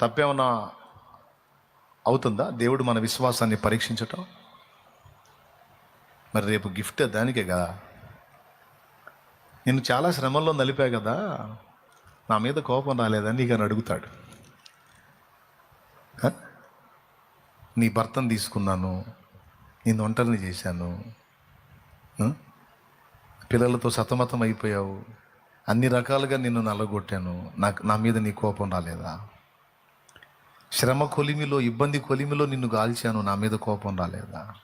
తప్పేమన్నా అవుతుందా? దేవుడు మన విశ్వాసాన్ని పరీక్షించటం? మరి రేపు గిఫ్ట్ దానికే కదా? నేను చాలా శ్రమల్లో నలిపా కదా? నా మీద కోపం రాలేదని నీకు అని అడుగుతాడు. నీ భర్తను తీసుకున్నాను. నేను ఒంటరిని చేశాను. పిల్లలతో సతమతం అయిపోయావు. అన్ని రకాలుగా నిన్ను నల్లగొట్టాను. నాకు నా మీద నీ కోపం రాలేదా? శ్రమ కొలిమిలో ఇబ్బంది కొలిమిలో నిన్ను గాల్చాను. నా మీద కోపం రాలేదా?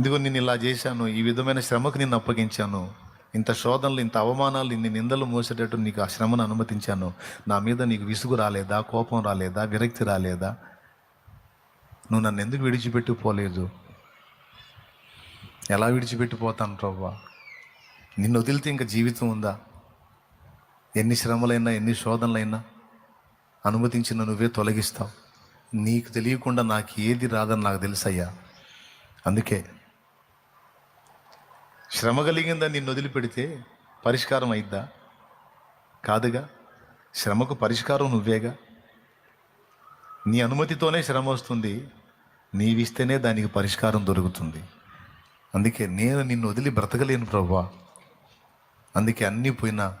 ఇదిగో నేను ఇలా చేశాను. ఈ విధమైన శ్రమకు నిన్ను అప్పగించాను. ఇంత శోధనలు ఇంత అవమానాలు ఇన్ని నిందలు మోసేటట్టు నీకు ఆ శ్రమను అనుమతించాను. నా మీద నీకు విసుగు రాలేదా? కోపం రాలేదా? విరక్తి రాలేదా? నువ్వు నన్ను ఎందుకు విడిచిపెట్టి పోలేదు? ఎలా విడిచిపెట్టిపోతాను ప్రవ్వా నిన్ను వదిలితే ఇంకా జీవితం ఉందా? ఎన్ని శ్రమలైనా ఎన్ని శోధనలైనా? అనుమతించిన నువ్వే తొలగిస్తావు. నీకు తెలియకుండా నాకు ఏది రాదని నాకు తెలుసయ్యా. అందుకే శ్రమ కలిగిందని నిన్ను వదిలిపెడితే పరిష్కారం అయిద్దా? కాదుగా శ్రమకు పరిష్కారం నువ్వేగా? నీ అనుమతితోనే శ్రమ వస్తుంది నీవిస్తేనే దానికి పరిష్కారం దొరుకుతుంది. అందుకే నేను నిన్ను వదిలి బ్రతకలేను ప్రభా. అందుకే అన్నీ పోయినా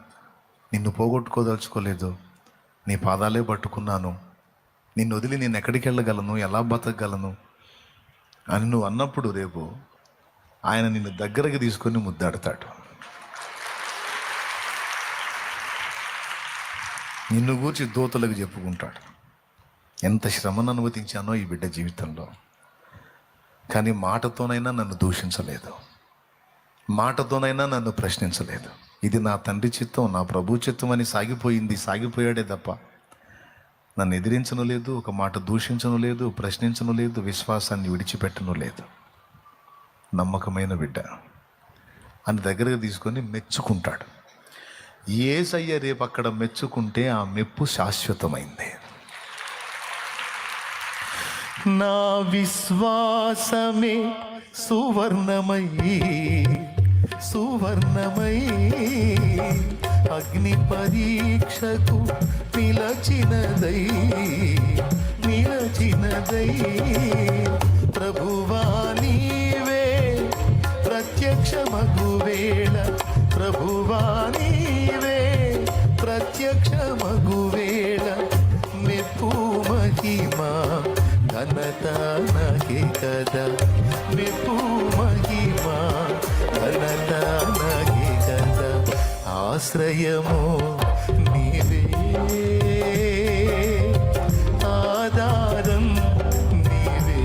నిన్ను పోగొట్టుకోదలుచుకోలేదు. నీ పాదాలే పట్టుకున్నాను. నిన్ను వదిలి నేను ఎక్కడికి వెళ్ళగలను? ఎలా బతకగలను? అని నువ్వు అన్నప్పుడు రేపు ఆయన నిన్ను దగ్గరకు తీసుకొని ముద్దాడతాడు. నిన్ను గూర్చి దూతలకు చెప్పుకుంటాడు. ఎంత శ్రమను అనుమతించానో ఈ బిడ్డ జీవితంలో. కానీ మాటతోనైనా నన్ను దూషించలేదు. మాటతోనైనా నన్ను ప్రశ్నించలేదు. ఇది నా తండ్రి చిత్తం నా ప్రభు చిత్తం అని సాగిపోయింది సాగిపోయాడే తప్ప. నన్ను ఎదిరించను లేదు ఒక మాట దూషించను లేదు ప్రశ్నించను లేదు విశ్వాసాన్ని విడిచిపెట్టను లేదు. నమ్మకమైన బిడ్డ. అని దగ్గరకు తీసుకొని మెచ్చుకుంటాడు. ఏసయ్య రేపు అక్కడ మెచ్చుకుంటే ఆ మెప్పు శాశ్వతమైంది. నా విశ్వాసమే సువర్ణమయ్యి సువర్ణమై అగ్ని పరీక్షకు నిలచినదై నిలచినదై ప్రభువా నీవే ప్రత్యక్ష మగువేళ ప్రభువా నీవే ప్రత్యక్ష మగువేళ మెప్పు మహిమా ఘనత నగే కదా మెప్పు మహిమ ఆశ్రయము నీవే. ఆధారం నీవే.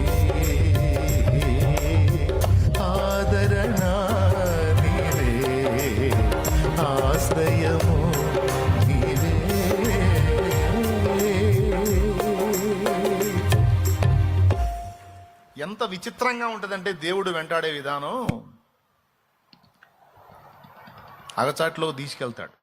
ఆదరణ నీవే. ఆశ్రయము నీవే. ఎంత విచిత్రంగా ఉంటుందంటే దేవుడు వెంటాడే విధానం. అగచాట్లో తీసుకెళ్తాడు.